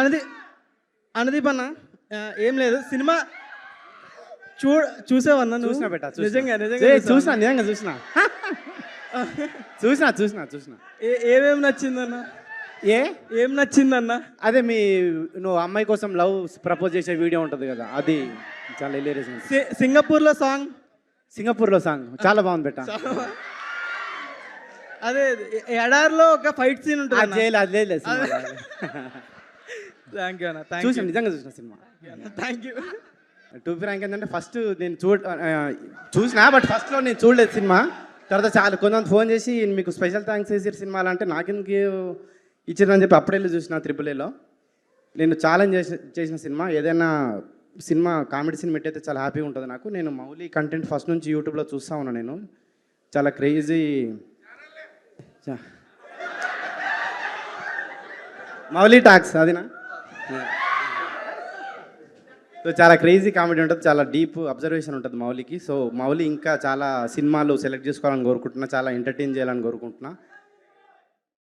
అనది అనదీప్ అన్న ఏం లేదు. సినిమా చూ చూసావన్నా? చూసినా బెట్ట నిజంగా నిజంగా చూసినా నిజంగా చూసినా. చూసినా చూసినా చూసినా. ఏ- ఏమేం నచ్చిందన్న ఏ? ఏం నచ్చిందన్న అదే మీ నువ్వు అమ్మాయి కోసం లవ్ ప్రపోజ్ చేసే వీడియో ఉంటుంది కదా అది చాలా hilarious ఉంది సి- సింగపూర్లో సాంగ్? సింగపూర్లో సాంగ్ చాలా బాగుంది బెట్ట అదే ఎడార్లో ఒక ఫైట్ సీన్ అది ఉంటుంది అది లేదు లేదు సినిమా. థ్యాంక్ యూ అన్న చూసిన నిజంగా చూసిన cinema. Thank you to be frank ఏంటంటే ఫస్ట్ నేను చూడ చూసిన బట్ ఫస్ట్లో నేను చూడలేదు సినిమా. తర్వాత చాలా కొంతమంది ఫోన్ చేసి మీకు స్పెషల్ థ్యాంక్స్ చేసారు సినిమాలు అంటే నాకెందుకు ఇచ్చారని చెప్పి అప్పుడే చూసిన త్రిపుల్ ఏలో నేను ఛాలెంజ్ చేసి చేసిన సినిమా ఏదైనా సినిమా కామెడీ సినిమా అయితే చాలా హ్యాపీగా ఉంటుంది నాకు. నేను మౌలి కంటెంట్ ఫస్ట్ నుంచి యూట్యూబ్లో చూస్తా ఉన్నా నేను. చాలా క్రేజీ మౌలి టాక్స్ అదినా? సో చాలా క్రేజీ కామెడీ ఉంటుంది చాలా డీప్ అబ్జర్వేషన్ ఉంటుంది మౌలికి. సో మౌలి ఇంకా చాలా సినిమాలు సెలెక్ట్ చేసుకోవాలని కోరుకుంటున్నా చాలా ఎంటర్టైన్ చేయాలని కోరుకుంటున్నా.